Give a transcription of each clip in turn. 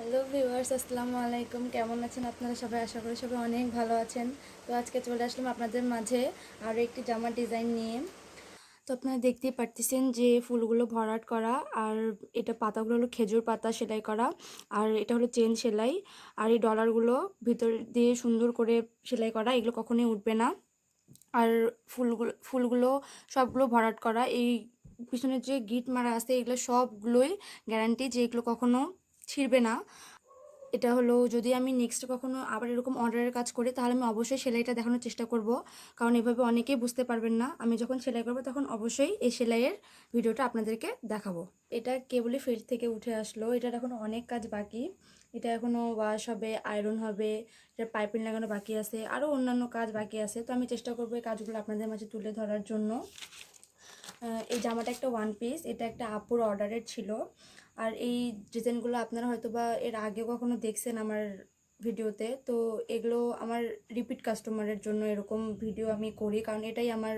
Hello viewers আসসালামু আলাইকুম। কেমন আছেন আপনারা সবাই? আশা করি সবাই অনেক ভালো আছেন। তো আজকে চলে আসলাম আপনাদের মাঝে আরও একটি জামার ডিজাইন নিয়ে। তো আপনারা দেখতেই পারতেছেন যে ফুলগুলো ভরাট করা, আর এটা পাতাগুলো হলো খেজুর পাতা সেলাই করা, আর এটা হলো চেন সেলাই, আর এই ডলারগুলো ভিতর দিয়ে সুন্দর করে সেলাই করা, এগুলো কখনোই উঠবে না। আর ফুলগুলো ফুলগুলো সবগুলো ভরাট করা, এই পিছনের যে গিট মারা আছে, এগুলো সবগুলোই গ্যারান্টি যে এগুলো কখনো ছিঁড়বে না। এটা হলো যদি আমি নেক্সট কখনো আবার এরকম অর্ডারের কাজ করি, তাহলে আমি অবশ্যই সেলাইটা দেখানোর চেষ্টা করব। কারণ এভাবে অনেকেই বুঝতে পারবেন না। আমি যখন সেলাই করব, তখন অবশ্যই এই সেলাইয়ের ভিডিওটা আপনাদেরকে দেখাবো। এটা কেবলই ফিল্ড থেকে উঠে আসলো। এটার এখনও অনেক কাজ বাকি। এটা এখনও ওয়াশ হবে আয়রন হবে, এটা পাইপিং লাগানো বাকি আছে। আরও অন্যান্য কাজ বাকি আছে। তো আমি চেষ্টা করব এই কাজগুলো আপনাদের মাঝে তুলে ধরার জন্য। এই জামাটা একটা ওয়ান পিস এটা একটা আপুর অর্ডারের ছিল। আর এই ডিজাইনগুলো আপনারা হয়তো বা এর আগে কখনো দেখছেন আমার ভিডিওতে। তো এগুলো আমার রিপিট কাস্টমারের জন্য এরকম ভিডিও আমি করি, কারণ এটাই আমার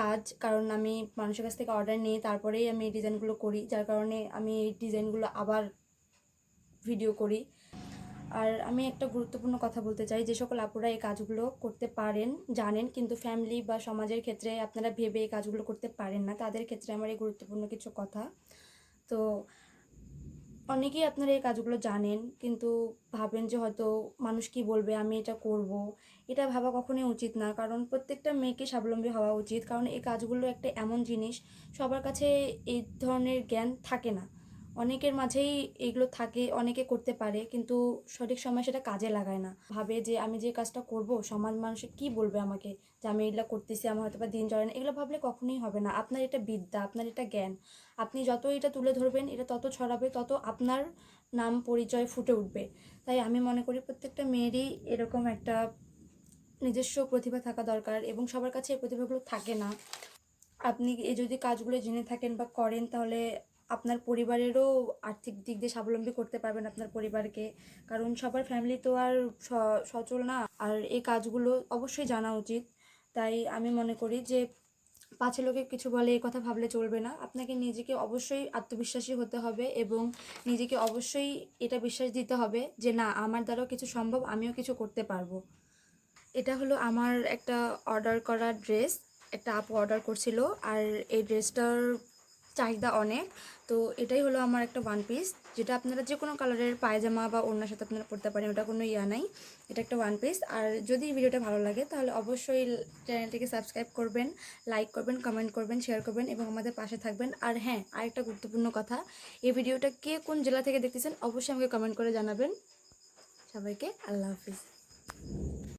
কাজ। কারণ আমি মানুষের কাছ থেকে অর্ডার নিই তারপরেই আমি এই ডিজাইনগুলো করি, যার কারণে আমি এই ডিজাইনগুলো আবার ভিডিও করি। আর আমি একটা গুরুত্বপূর্ণ কথা বলতে চাই, যে সকল আপুরা এই কাজগুলো করতে পারেন, জানেন, কিন্তু ফ্যামিলি বা সমাজের ক্ষেত্রে আপনারা ভেবে এই কাজগুলো করতে পারেন না, তাদের ক্ষেত্রে আমার এই গুরুত্বপূর্ণ কিছু কথা। তো অনেকেই আপনারা এই কাজগুলো জানেন, কিন্তু ভাবেন যে হয়তো মানুষ কি বলবে, আমি এটা করব। এটা ভাবা কখনোই উচিত না, কারণ প্রত্যেকটা মেয়েকে স্বাবলম্বী হওয়া উচিত, কারণ এই কাজগুলো একটা এমন জিনিস, সবার কাছে এই ধরনের জ্ঞান থাকে না। অনেকের মাঝেই এগুলো থাকে, অনেকে করতে পারে, কিন্তু সঠিক সময় সেটা কাজে লাগায় না। ভাবে যে আমি যে কাজটা করব সমাজ মানুষে কি বলবে আমাকে? যে আমি এগুলো করতেছি, আমার হয়তো বা দিন চলে না, এগুলো ভাবলে কখনোই হবে না। আপনার এটা বিদ্যা, আপনার এটা জ্ঞান। আপনি যত এটা তুলে ধরবেন, এটা তত ছড়াবে, তত আপনার নাম পরিচয় ফুটে উঠবে। তাই আমি মনে করি প্রত্যেকটা মেয়েরই এরকম একটা নিজস্ব প্রতিভা থাকা দরকার এবং সবার কাছে এই প্রতিভাগুলো থাকে না। আপনি এই যদি কাজগুলো জেনে থাকেন বা করেন, তাহলে আপনার পরিবারেরও আর্থিক দিক দিয়ে স্বাবলম্বী করতে পারবেন আপনার পরিবারকে। কারণ সবার ফ্যামিলি তো আর সচল না। আর এই কাজগুলো অবশ্যই জানা উচিত। তাই আমি মনে করি যে পাঁচে লোকে কিছু বলে এই কথা ভাবলে চলবে না। আপনাকে নিজেকে অবশ্যই আত্মবিশ্বাসী হতে হবে এবং নিজেকে অবশ্যই এটা বিশ্বাস দিতে হবে যে না, আমার দ্বারাও কিছু সম্ভব, আমিও কিছু করতে পারব। এটা হলো আমার একটা অর্ডার করা ড্রেস একটা আপু অর্ডার করছিল। আর এই ড্রেসটার চাহিদা অনেক। তো এটাই হলো আমার একটা ওয়ান পিস যেটা আপনারা যে কোনো কালারের পায়জামা বা অন্যের সাথে আপনারা পরতে পারেন, ওটা কোনো ইয়া নাই। এটা একটা ওয়ান পিস আর যদি ভিডিওটা ভালো লাগে, তাহলে অবশ্যই চ্যানেলটিকে সাবস্ক্রাইব করবেন লাইক করবেন কমেন্ট করবেন শেয়ার করবেন এবং আমাদের পাশে থাকবেন। আর হ্যাঁ আরেকটা গুরুত্বপূর্ণ কথা, এই ভিডিওটা কে কোন জেলা থেকে দেখতেছেন, অবশ্যই আমাকে কমেন্ট করে জানাবেন। সবাইকে আল্লাহ হাফিজ।